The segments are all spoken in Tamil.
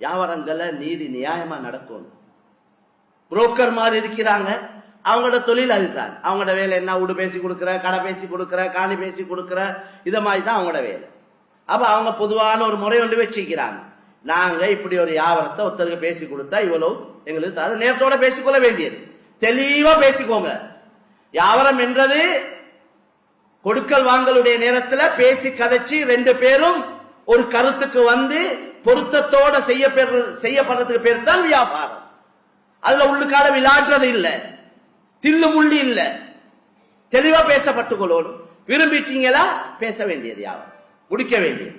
வியாபாரங்களை நீதி நியாயமா நடக்கும் புரோக்கர் மாதிரி இருக்கிறாங்க. அவங்களோட தொழில் அதுதான். அவங்களோட வேலை என்ன? வீடு பேசி கொடுக்குற கடை பேசி கொடுக்குற காணி பேசி கொடுக்குற இதை மாதிரி தான் அவங்களோட வேலை. அப்போ அவங்க பொதுவான ஒரு முறை ஒன்று வச்சுக்கிறாங்க. நாங்கள் இப்படி ஒரு வியாபாரத்தை ஒருத்தருக்கு பேசி கொடுத்தா இவ்வளவு எங்களுக்கு அதை நேரத்தோட பேசிக்கொள்ள வேண்டியது. தெளிவாக பேசிக்கோங்க. வியாபாரம் என்றது கொடுக்கல் வாங்கலுடைய நேரத்தில் பேசி கதைச்சு ரெண்டு பேரும் ஒரு கருத்துக்கு வந்து பொருத்தத்தோட செய்யப்படுற செய்யப்படுறதுக்கு பேர் தான் வியாபாரம். அதுல உள்ளுக்கால விளாடுறது இல்லை. தில்லு முள்ளி இல்லை. தெளிவா பேசப்பட்டுக்கொள்ளணும். விரும்பிட்டீங்களா? பேச வேண்டியது யாரும். முடிக்க வேண்டியது.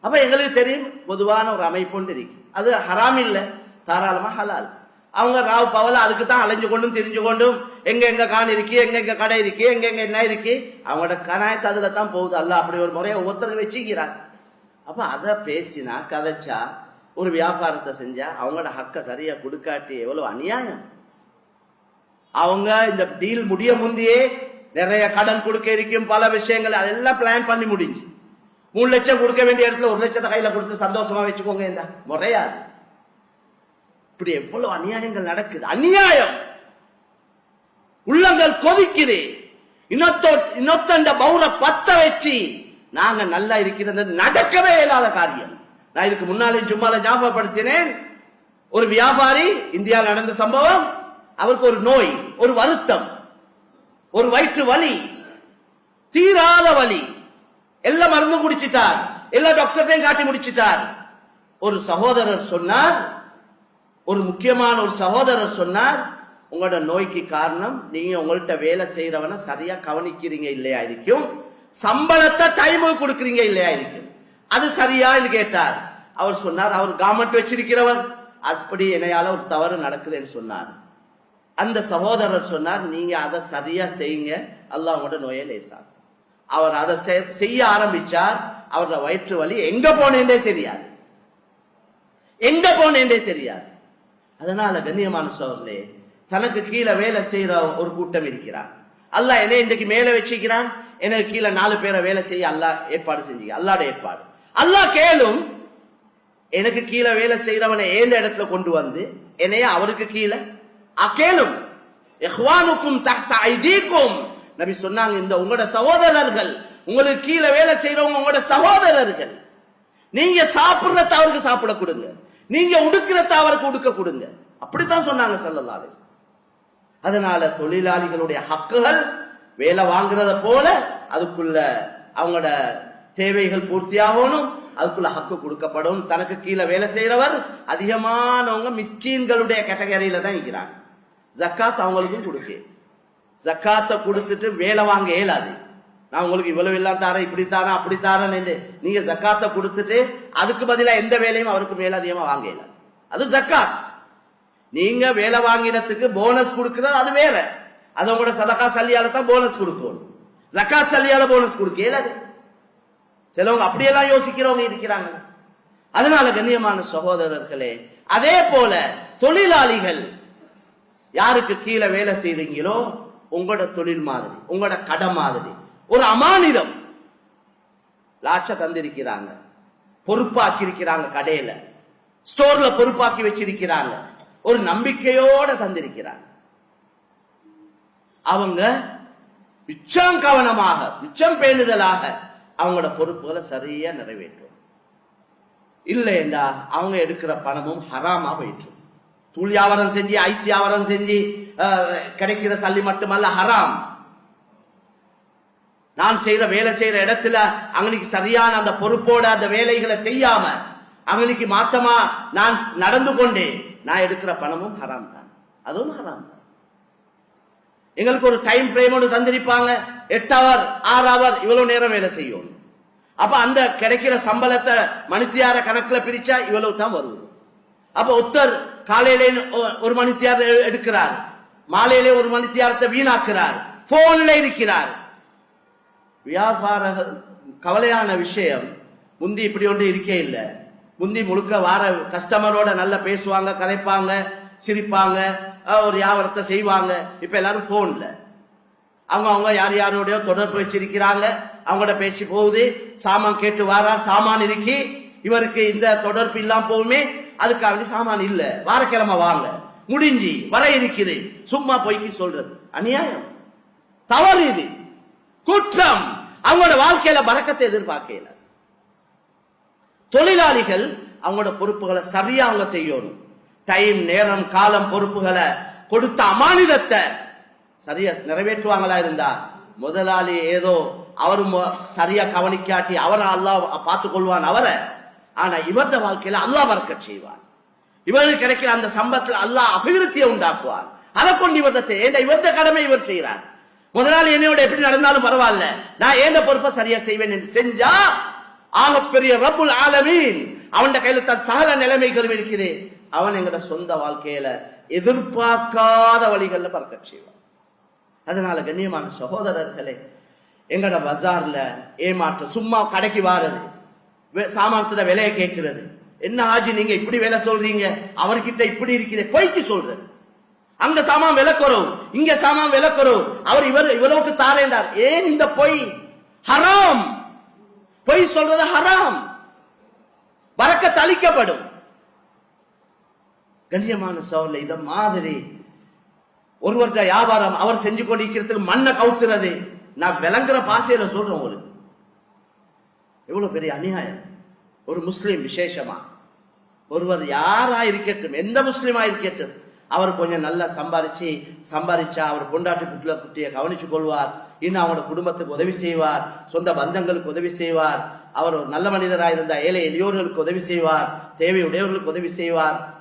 அப்ப எங்களுக்கு தெரியும் பொதுவான ஒரு அமைப்பு ஒன்று இருக்கு. அது ஹராம் இல்லை. தாராளமா ஹலால். அவங்க ராவ் பவல அதுக்கு தான் அலைஞ்சு கொண்டும் திரிஞ்சு கொண்டும் எங்க எங்க கான் இருக்கு எங்க எங்க கடை இருக்கு எங்க எங்க என்ன இருக்கு அவங்களோட கனாயத்து அதுல தான் போகுது. அல்ல அப்படி ஒரு முறையை ஒவ்வொருத்தருக்கு வச்சுக்கிறாங்க அப்போ அதை பேசினா கதைச்சா ஒரு வியாபாரத்தை செஞ்சா அவங்களோட ஹக்கை சரியா கொடுக்காட்டி எவ்வளவு அநியாயம்? அவங்க இந்த டீல் முடிய முந்தையே நிறைய கடன் கொடுக்க இருக்கும் பல விஷயங்கள் அதெல்லாம் பிளான் பண்ணி முடிஞ்சு. மூணு லட்சம் கொடுக்க வேண்டிய இடத்துல ஒரு லட்சத்தை கையில கொடுத்து சந்தோஷமா வச்சுக்கோங்க என்ன? முறையாது. இப்படி எவ்வளவு அநியாயங்கள் நடக்குது. அநியாயம்! உள்ளங்கள் கொதிக்குது. இன்னொத்தோ இன்னொத்த பௌர பத்த வச்சு நாங்க நல்லா இருக்கிறது நடக்கவே இயலாத காரியம். நான் இதுக்கு முன்னாலே சும்மால ஞாபகப்படுத்தினேன். ஒரு வியாபாரி இந்தியாவில் நடந்த சம்பவம் அவருக்கு ஒரு நோய் ஒரு வருத்தம் ஒரு வயிற்று வலி தீராத வலி. எல்லா மருந்து குடிச்சிட்டார். எல்லா டாக்டர்டையும் காட்டி முடிச்சிட்டார். ஒரு சகோதரர் சொன்னார் ஒரு முக்கியமான ஒரு சகோதரர் சொன்னார் உங்களோட நோய்க்கு காரணம் நீங்க உங்கள்ட்ட வேலை செய்யறவன சரியா கவனிக்கிறீங்க இல்லையா இருக்கும் சம்பளத்தை டைமுக்கு கொடுக்குறீங்க இல்லையா எனக்கு அது சரியான்னு கேட்டார். அவர் சொன்னார் அவர் கவர்மெண்ட் வச்சிருக்கிறவர். அப்படி என்னையால ஒரு தவறு நடக்குதுன்னு சொன்னார். அந்த சகோதரர் சொன்னார் நீங்க அதை சரியா செய்யுங்க. அல்லாஹ் நோயை லேசார் அவர் அதை செய்ய ஆரம்பிச்சார். அவரோட வயிற்று வலி எங்க போனேன்றே தெரியாது. எங்க போனேன்றே தெரியாது. அதனால கண்ணியமான சோர்லே தனக்கு கீழே வேலை செய்யற ஒரு கூட்டம் இருக்கிறார். அல்ல என்னை இன்றைக்கு மேல வச்சுக்கிறான். எனக்கு கீழே நாலு பேரை வேலை செய்ய அல்லாஹ் ஏற்பாடு செஞ்சீங்க அல்லாட ஏற்பாடு. அல்லாஹ் கேளும் எனக்கு கீழே வேலை செய்யறவனை ஏந்த இடத்துல கொண்டு வந்து என்னைய அவருக்கு கீழே? அ, கேளும். இஹ்வானுக்கும் தஹ்த ஐதீக்கும். நபி சொன்னாங்க இந்த உங்களோட சகோதரர்கள் உங்களுக்கு கீழே வேலை செய்யறவங்க உங்களோட சகோதரர்கள். நீங்க சாப்பிடுறத அவருக்கு சாப்பிட கொடுங்க. நீங்க உடுக்கிறத அவருக்கு உடுக்க கொடுங்க. அப்படித்தான் சொன்னாங்க ஸல்லல்லாஹு அதனால தொழிலாளிகளுடைய ஹக்குகள் வேலை வாங்குறத போல அதுக்குள்ள அவங்களோட தேவைகள் பூர்த்தியாகணும் அதுக்குள்ள ஹக்கு கொடுக்கப்படும். தனக்கு கீழே வேலை செய்யறவர் அதிகமானவங்க மிஸ்கீன்களுடைய கேட்டகரியில தான் இருக்கிறாங்க. ஜக்காத் அவங்களுக்கும் கொடுக்கு. ஜக்காத்தை கொடுத்துட்டு வேலை வாங்க இயலாது. நான் உங்களுக்கு இவ்வளவு எல்லாம் தாரேன் இப்படி தரேன் அப்படி தரேன் என்று நீங்க ஜக்காத்தை கொடுத்துட்டு அதுக்கு பதிலாக எந்த வேலையும் அவருக்கு மேலதிகமா வாங்க இயலாது. அது ஜக்காத். நீங்க வேலை வாங்கினத்துக்கு போனஸ் கொடுக்குறது அது வேலை. அது உங்களோட சதகா சல்லியால தான் போனஸ் கொடுக்கணும். ஜக்காத் சல்லியால போனஸ் கொடுக்க இயலாது. சிலவங்க அப்படியெல்லாம் யோசிக்கிறவங்க இருக்கிறாங்க. அதனால கண்ணியமான சகோதரர்களே அதே போல தொழிலாளிகள் யாருக்கு கீழே வேலை செய்றீங்களோ உங்களோட தொழில் மாதிரி உங்களோட கடை மாதிரி ஒரு அமானிதம் லாட்ச தந்திருக்கிறாங்க. பொறுப்பாக்கி இருக்கிறாங்க கடையில. ஸ்டோர்ல பொறுப்பாக்கி வச்சிருக்கிறாங்க. ஒரு நம்பிக்கையோட தந்திருக்கிறாங்க. அவங்க மிச்சம் கவனமாக மிச்சம் பேணுதலாக அவங்களோட பொறுப்புகளை சரியா நிறைவேற்றும். இல்லைண்டா அவங்க எடுக்கிற பணமும் ஹராமா போயிட்டு தூள் வியாபாரம் செஞ்சு ஐஸ் வியாபாரம் செஞ்சு கிடைக்கிற சல்லி மட்டுமல்ல ஹராம். நான் செய்யற வேலை செய்யற இடத்துல அவங்களுக்கு சரியான அந்த பொறுப்போட அந்த வேலைகளை செய்யாம அவங்களுக்கு மாத்தமா நான் நடந்து கொண்டே நான் எடுக்கிற பணமும் ஹராம் தான். அதுவும் ஹராம் தான். எங்களுக்கு ஒரு டைம் ஃப்ரேம் ஒன்று தந்திருப்பாங்க. எட்டு அவர் ஆறு அவர் இவ்வளவு நேரம் வேலை செய்யும். அப்ப அந்த கிடைக்கிற சம்பளத்தை மணித்தியார கணக்குல பிரிச்சா இவ்வளவு தான் வருவது அப்ப உத்தர் காலையிலே ஒரு மணித்தியார் எடுக்கிறார். மாலையிலே ஒரு மணித்தியாரத்தை வீணாக்குறார். போன்ல இருக்கிறார். வியாபாரங்கள் கவலையான விஷயம். முந்தி இப்படி ஒன்று இருக்கே இல்லை. முந்தி முழுக்க வார கஸ்டமரோட நல்லா பேசுவாங்க கதைப்பாங்க. சிரிப்பாங்க ஒரு வியாபாரத்தை செய்வாங்க. இப்ப எல்லாரும் போன்ல அவங்க அவங்க யார் யாரோடையோ தொடர்பு வச்சிருக்கிறாங்க. அவங்களோட பேச்சு போகுது. சாமான் கேட்டு வாரா சாமான் இருக்கி. இவருக்கு இந்த தொடர்பு இல்லாம போகுமே. அதுக்காக சாமான் இல்ல. வாரக்கிழமை வாங்க. முடிஞ்சு வர இருக்குது. சும்மா பொய்க்கு சொல்றது. அநியாயம். தவறு இது. குற்றம். அவங்களோட வாழ்க்கையில பறக்கத்தை எதிர்பார்க்கல. தொழிலாளிகள் அவங்களோட பொறுப்புகளை சரியா அவங்க செய்யணும். டைம் நேரம் காலம் பொறுப்புகளை கொடுத்த அமானிதத்தை சரியா நிறைவேற்றுவாங்களா இருந்தா? முதலாளி ஏதோ அவரும் மொ- சரியா கவனிக்காட்டி அவரை அல்லாஹ் பார்த்துக் கொள்வான் அவரை. ஆனா இவரது வாழ்க்கையில அல்லாஹ் பறக்கச் செய்வான். இவருக்கு கிடைக்கிற அந்த சம்பத்தில் அல்லாஹ் அபிவிருத்தியை உண்டாக்குவான். அதை கொண்டு இவர்தத்தை ஏன் இவரது கடமை இவர் செய்கிறார் முதலாளி என்னையோட எப்படி நடந்தாலும் பரவாயில்ல. நான் ஏந்த பொறுப்பை சரியா செய்வேன் என்று செஞ்சா ஆகப்பெரிய ரபுல் ஆலமீன் அவன் கையில தான் சகல நிலைமைகளும் இருக்குது. அவன் எங்கட சொந்த வாழ்க்கையில எதிர்பார்க்காத வழிகள்ல பறக்க செய்வான். அதனால கண்ணியமான சகோதரர்களே எங்கட பஜார்ல ஏமாற்றம் சும்மா கடைக்கு வாரது வே- சாமானத்துல விலையை கேட்கிறது. என்ன ஆஜி நீங்க இப்படி விலை சொல்றீங்க? அவர்கிட்ட இப்படி இருக்குது பொய்க்கு சொல்றது. அங்க சாமான் விலை குறவு இங்க சாமான் விலை குறவு. அவர் இவர் இவ்வளவுக்கு தாரேண்டார் ஏன் இந்த பொய்? ஹராம். பொய் சொல்றது ஹராம். வரக்க தளிக்கப்படும் கண்ணியமான சோழல இத மாதிரி ஒருவர்கிட்ட வியாபாரம் அவர் செஞ்சு கொண்டிருக்கிறதுக்கு மண்ணை கவுத்துறது. நான் விளங்குற பாசையில சொல்றேன் உங்களுக்கு. எவ்வளவு பெரிய அநியாயம். ஒரு முஸ்லீம் விசேஷமா. ஒருவர் யாரா இருக்கட்டும் எந்த முஸ்லீமா இருக்கட்டும் அவர் கொஞ்சம் நல்லா சம்பாரிச்சு சம்பாரிச்சா அவர் பொண்டாட்டி புட்டில குட்டியை கவனிச்சு கொள்வார். இன்னும் அவனோட குடும்பத்துக்கு உதவி செய்வார். சொந்த பந்தங்களுக்கு உதவி செய்வார். அவர் ஒரு நல்ல மனிதராக இருந்தால் ஏழை எளியோர்களுக்கு உதவி செய்வார். தேவையுடையவர்களுக்கு உதவி செய்வார்.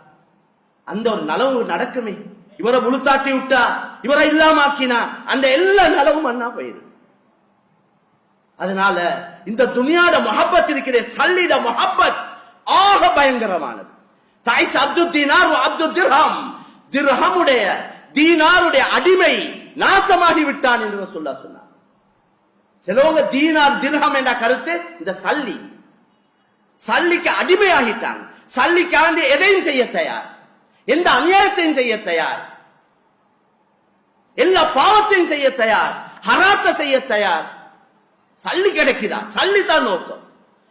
அந்த ஒரு நலவு நடக்குமே. இவரை முழுத்தாட்டி விட்டா இவரை இல்லாமாக்கினா அந்த எல்லா நலவும் அண்ணா போயிடும். அதனால இந்த துணியாட மொஹப்பத் இருக்கிற சல்லிட மொஹப்பத் ஆக பயங்கரமானது. தாய்ஸ் அப்துத்தீனார் அப்து திர்ஹம். திர்ஹமுடைய தீனாருடைய அடிமை நாசமாகி விட்டான் என்று சொல்ல சொன்னார். சிலவங்க தீனார் திர்ஹம் என்ற கருத்து இந்த சல்லி. சல்லிக்கு அடிமையாகிட்டான் சல்லிக்காண்டி எதையும் செய்ய தயார். எந்த அநியாயத்தையும் செய்ய தயார். எல்லா பாவத்தையும் செய்ய தயார். ஹராத்த செய்ய தயார். சல்லி கிடைக்குதா? சல்லி தான் நோக்கம்.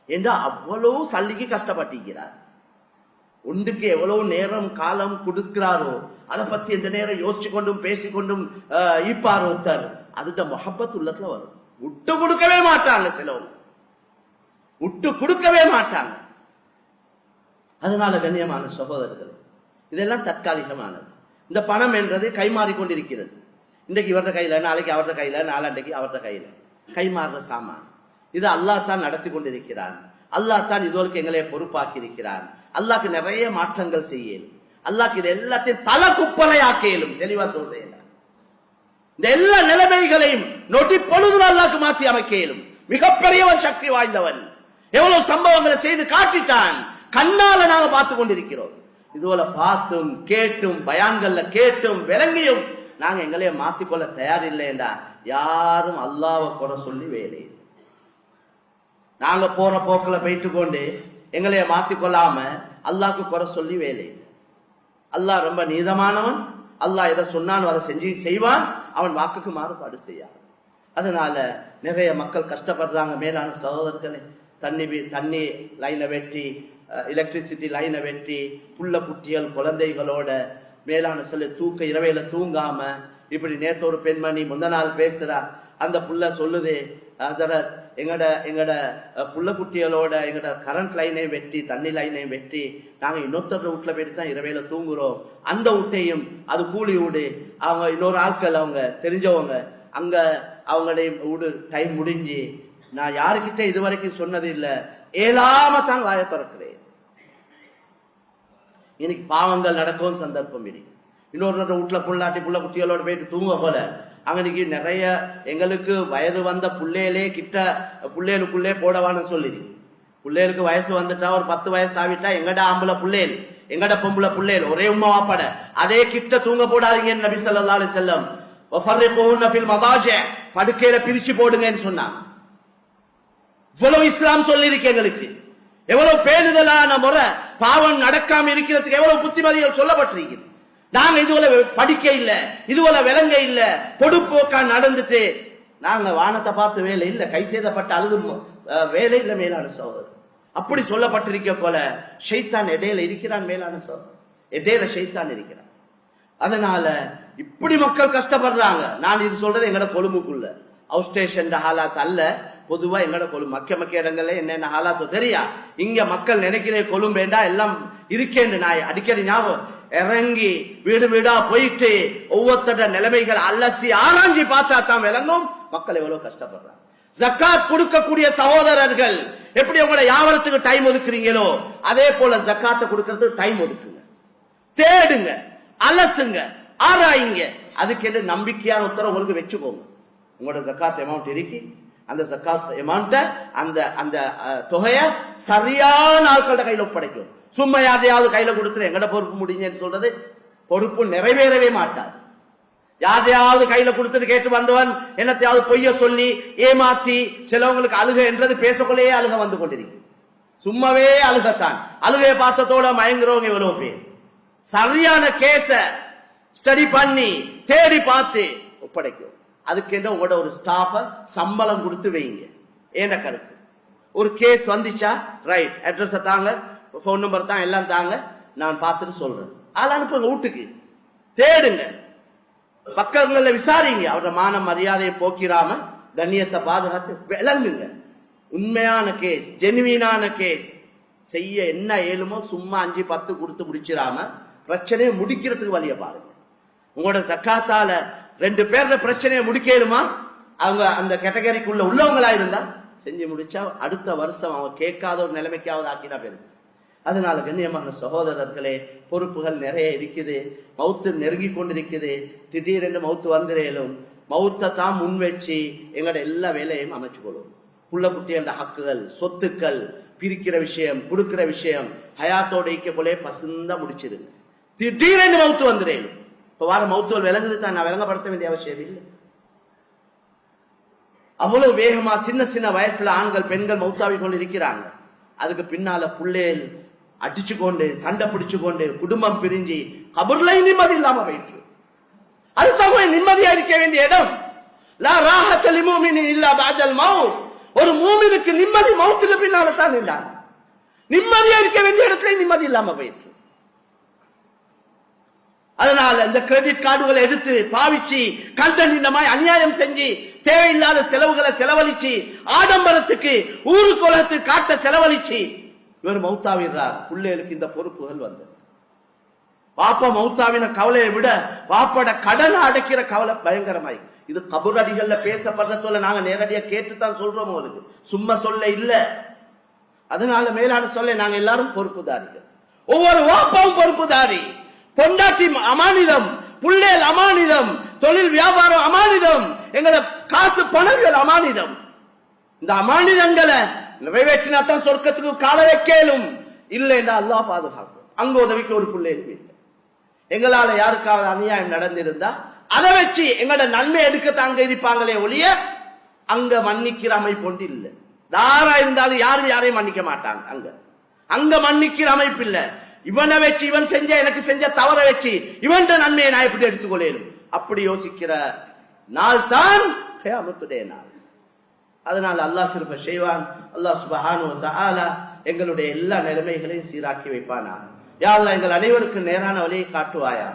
என்றா அவ்வளவு சல்லிக்கு கஷ்டப்பட்டிருக்கிறார்? ஒன்றுக்கு எவ்வளவு நேரம் காலம் கொடுக்கிறாரோ அதை பத்தி எந்த நேரம் யோசிச்சு கொண்டும் பேசிக்கொண்டும் அஹ், ஈப்பார் ஒருத்தர்? அதுட்ட மொஹப்பத் உள்ளத்துல வரும். விட்டு கொடுக்கவே மாட்டாங்க சிலவங்க. விட்டு கொடுக்கவே மாட்டாங்க. அதனால கண்ணியமான சகோதரர்கள் இதெல்லாம் தற்காலிகமானது. இந்த பணம் என்றது கைமாறிக்கொண்டிருக்கிறது. இன்றைக்கு இவர்கிட்ட கையில் நாளைக்கு அவர்த கையில் நாளாண்டைக்கு அவர்த கையில். கைமாறுற சாமான். இது அல்லாஹ் தான் நடத்தி கொண்டிருக்கிறான். அல்லாஹ் தான் இதுவரைக்கும் எங்களை பொறுப்பாக்கி இருக்கிறான் அல்லாஹ்க்கு நிறைய மாற்றங்கள் செய்யலும் அல்லாஹ்க்கு இது எல்லாத்தையும் தலை குப்பனையாக்கலும் தெளிவா சொல்றேன். இந்த எல்லா நிலைமைகளையும் நொட்டி பொழுது அல்லாஹ்க்கு மாற்றி அமைக்கலும். மிகப்பெரியவன் சக்தி வாய்ந்தவன். எவ்வளவு சம்பவங்களை செய்து காட்டிட்டான் கண்ணால நாங்க பார்த்து கொண்டிருக்கிறோம். இதுபோல பார்த்தும் கேட்டும் பயான்கள்ல கேட்டும் விளங்கியும் நாங்க எங்களைய மாத்திக்கொள்ள தயாரில்லைண்டா யாரும் அல்லாவை குறை சொல்லி வேலை நாங்க போற போக்கில் போயிட்டு கொண்டு எங்களைய மாத்திக்கொள்ளாம அல்லாஹ்க்கு குறை சொல்லி வேலை அல்லாஹ் ரொம்ப நீதமானவன். அல்லாஹ் எதை சொன்னானோ அதை செஞ்சு செய்வான். அவன் வாக்குக்கு மாறுபாடு செய்யான் அதனால நிறைய மக்கள் கஷ்டப்படுறாங்க. மேலான சகோதரர்களே தண்ணி தண்ணி லைனை வெட்டி எலக்ட்ரிசிட்டி லைனை வெட்டி புள்ள குட்டிகள் குழந்தைகளோட மேலான சொல்லி தூக்க இரவையில தூங்காம இப்படி நேற்று ஒரு பெண்மணி முந்த நாள் பேசுறா. அந்த புள்ள சொல்லுது ஹசரத் எங்கட எங்கட புள்ள குட்டிகளோட எங்கட கரண்ட் லைனையும் வெட்டி தண்ணி லைனையும் வெட்டி நாங்கள் இன்னொருத்தர் வீட்டில் போயிட்டு தான் இரவையில தூங்குறோம். அந்த வீட்டையும் அது கூலி வீடு. அவங்க இன்னொரு ஆட்கள் அவங்க தெரிஞ்சவங்க அங்கே அவங்களுடைய வீடு டைம் முடிஞ்சு நான் யாருக்கிட்ட இதுவரைக்கும் சொன்னது இல்லை. ஏழாம தான் வாய திறக்கிறேன். இன்னைக்கு பாவங்கள் நடக்கவும் சந்தர்ப்பம் இருக்கு இன்னொரு வீட்டில் புள்ளாட்டி புள்ள குட்டிகளோடு போயிட்டு தூங்க போல. அங்கனைக்கு நிறைய எங்களுக்கு வயது வந்த பிள்ளையிலே கிட்ட பிள்ளைகளுக்குள்ளே போடவான்னு சொல்லிடு. பிள்ளைகளுக்கு வயசு வந்துட்டா ஒரு பத்து வயசு ஆவிட்டா எங்கடா ஆம்பளை பிள்ளைகள் எங்கட பொம்பளை பிள்ளைகள் ஒரே உம்மா பட அதே கிட்ட தூங்க போடாதீங்கன்னு நபி சொல்லா அலி செல்லம் படுக்கையில பிரிச்சு போடுங்கன்னு சொன்னாங்க இவ்வளவு இஸ்லாம் சொல்லியிருக்கு எங்களுக்கு. எவ்வளவு பேணுதலான முறை பாவம் நடக்காம இருக்கிறதுக்கு எவ்வளவு புத்திமதிகள் சொல்லப்பட்டிருக்கிறது. நாங்க இதுவரை படிக்க இல்ல இதுவரை விளங்க இல்ல பொடுப்போக்கா நடந்துட்டு நாங்க வானத்தை பார்த்து வேலை இல்ல கை சேதப்பட்ட அழுது வேலை இல்ல மேலான சோதர். அப்படி சொல்லப்பட்டிருக்க போல ஷைத்தான் இடையில இருக்கிறான் மேலான சோதர். இடையில ஷைத்தான் இருக்கிறான். அதனால இப்படி மக்கள் கஷ்டப்படுறாங்க. நான் இது சொல்றது எங்கட கொழும்புக்குள்ள. அவுட் ஸ்டேஷன் ஹாலாத் அல்ல. பொதுவா எங்கட கொழும்பு மக்க மக்க இடங்கள்ல என்னென்ன ஹாலாத்தோ தெரியா? இங்க மக்கள் நினைக்கிறே கொழும்பேண்டா எல்லாம் இருக்கேன்னு நான் அடிக்கடி ஞாபகம் இறங்கி வீடு வீடா போயிட்டு ஒவ்வொருத்தர நிலைமைகள் அலசி ஆராய்ஞ்சி பார்த்தா தான் விளங்கும். மக்கள் எவ்வளவு கஷ்டப்படுறாங்க. ஜக்காத் கொடுக்கக்கூடிய சகோதரர்கள் எப்படி உங்களோட யாவரத்துக்கு டைம் ஒதுக்குறீங்களோ அதே போல ஜக்காத்தை கொடுக்கறதுக்கு டைம் ஒதுக்குங்க. தேடுங்க அலசுங்க ஆராயுங்க. அதுக்கேற்ற நம்பிக்கையான உத்தரவு உங்களுக்கு வச்சுக்கோங்க. உங்களோட ஜக்காத் அமௌண்ட் இருக்கு அந்த ஜக்காத் அமௌண்ட அந்த அந்த தொகையை சரியான ஆட்களோட கையில ஒப்படைக்கும். சும்மா யாரையாவது கையில கொடுத்துரு எங்கட பொறுப்பு முடிஞ்சேன்னு சொல்றது பொறுப்பு நிறைவேறவே மாட்டார் யாரையாவது கையில கொடுத்துட்டு கேட்டு வந்தவன் என்னத்தையாவது பொய்ய சொல்லி ஏமாத்தி சிலவங்களுக்கு அழுக என்றது பேசக்குள்ளேயே அழுக வந்து கொண்டிருக்கு சும்மாவே அழுகத்தான். அழுகையை பார்த்ததோட மயங்குறவங்க எவ்வளவு பேர்? சரியான கேஸ ஸ்டடி பண்ணி தேடி பார்த்து ஒப்படைக்கும். அதுக்கு உங்களோட ஒரு ஸ்டாஃபை சம்பளம் கொடுத்து வைங்க. என்ன கருத்து? ஒரு கேஸ் வந்துச்சா? ரைட் அட்ரஸை தாங்க. ஃபோன் நம்பர் தான் எல்லாம் தாங்க. நான் பார்த்துட்டு சொல்றேன். ஆள் அனுப்புங்க வீட்டுக்கு. தேடுங்க. பக்கங்களில் விசாரிங்க. அவரோட மான மரியாதையை போக்கிராம கண்ணியத்தை பாதுகாத்து விளங்குங்க. உண்மையான கேஸ் ஜெனுவீனான கேஸ் செய்ய என்ன ஏழுமோ சும்மா அஞ்சு பத்து கொடுத்து முடிச்சிடாம பிரச்சனையை முடிக்கிறதுக்கு வழிய பாருங்க. உங்களோட சக்காத்தால ரெண்டு பேர்ல பிரச்சனையை முடிக்கலுமா அவங்க அந்த கேட்டகரிக்குள்ள உள்ளவங்களா இருந்தா செஞ்சு முடிச்சா அடுத்த வருஷம் அவங்க கேட்காத ஒரு நிலைமைக்காவது ஆக்கினா பெருசு. அதனால கண்ணியமான சகோதரர்களே பொறுப்புகள் நிறைய இருக்குது. மவுத்து நெருங்கி கொண்டிருக்குது. திடீரென்று மவுத்து வந்துடலும் மவுத்தை தான் முன் வச்சு எங்களோட எல்லா வேலையும் அமைச்சு கொள்வோம். புள்ள குட்டிகளோட ஹக்குகள் சொத்துக்கள் பிரிக்கிற விஷயம் கொடுக்கிற விஷயம் ஹயாத்தோட ஐக்கிய போலே பசுந்தா முடிச்சிருங்க. திடீரென்று மவுத்து வந்துடலும் இப்போ வார மவுத்துவல் விளங்குது தான் நான் விளங்கப்படுத்த வேண்டிய அவசியம் இல்லை. அவ்வளவு வேகமா சின்ன சின்ன வயசுல ஆண்கள் பெண்கள் மௌத்தாவி கொண்டு இருக்கிறாங்க. அதுக்கு பின்னால புள்ளேல் அடிச்சு கொண்டு சண்டை பிடிச்சு கொண்டு குடும்பம் பிரிஞ்சு கபர்ல நிம்மதி இல்லாம போயிட்டு. அது தகுந்த நிம்மதியா இருக்க வேண்டிய இடம். லா ராஹத்த இல்லா மவுத் ஒரு மூமினுக்கு நிம்மதி மௌத்துக்கு பின்னால தான் நின்றாங்க நிம்மதியா இருக்க வேண்டிய இடத்துல நிம்மதி இல்லாம போயிட்டு. அதனால் இந்த கிரெடிட் கார்டுகளை எடுத்து பாவிச்சு கண்டனிந்தமாய் அநியாயம் செஞ்சு தேவையில்லாத செலவுகளை செலவழிச்சு ஆடம்பரத்துக்கு ஊருக்கு உலகத்துக்கு காட்ட செலவழிச்சு இவர் மௌத்தாவிடுறார் பிள்ளைகளுக்கு இந்த பொறுப்புகள் வந்தது. பாப்பா மௌத்தாவின கவலையை விட பாப்போட கடனை அடைக்கிற கவலை பயங்கரமாய். இது கபுரடிகள்ல பேசப்படுற சொல்ல நாங்க நேரடியா கேட்டுத்தான் சொல்றோம் உங்களுக்கு. சும்மா சொல்ல இல்ல. அதனால மேலான சொல்ல நாங்க எல்லாரும் பொறுப்புதாரிகள். ஒவ்வொரு வாப்பாவும் பொறுப்புதாரி. பொண்டாட்டி அமானிதம் புள்ளேல் அமானிதம் தொழில் வியாபாரம் அமானிதம் எங்களை காசு பணங்கள் அமானிதம். இந்த அமானிதங்களை நிறைவேற்றினா தான் சொர்க்கத்துக்கு கால வைக்கலும் இல்லைன்னா அல்லா பாதுகாக்கும். அங்க உதவிக்கு ஒரு பிள்ளைகள் இல்லை எங்களால யாருக்காவது அநியாயம் நடந்திருந்தா அதை வச்சு எங்களோட நன்மை எடுக்க தாங்க இருப்பாங்களே ஒழிய அங்க மன்னிக்கிற அமைப்பு ஒன்று இல்லை. தாரா இருந்தாலும் யாரும் யாரையும் மன்னிக்க மாட்டாங்க. அங்க. அங்க மன்னிக்கிற அமைப்பு இல்லை. இவனை வச்சு இவன் செஞ்ச எனக்கு செஞ்ச தவற வச்சு இவன் நன்மையை நான் எப்படி எடுத்துக்கொள்ளேன் அப்படி யோசிக்கிற நாள் தான் நாள். அதனால் அல்லாஹ் கிருப செய்வான். அல்லாஹ் சுபஹானு எங்களுடைய எல்லா நிலைமைகளையும் சீராக்கி வைப்பானா யா எங்கள் அனைவருக்கும் நேரான வழியை காட்டுவாயா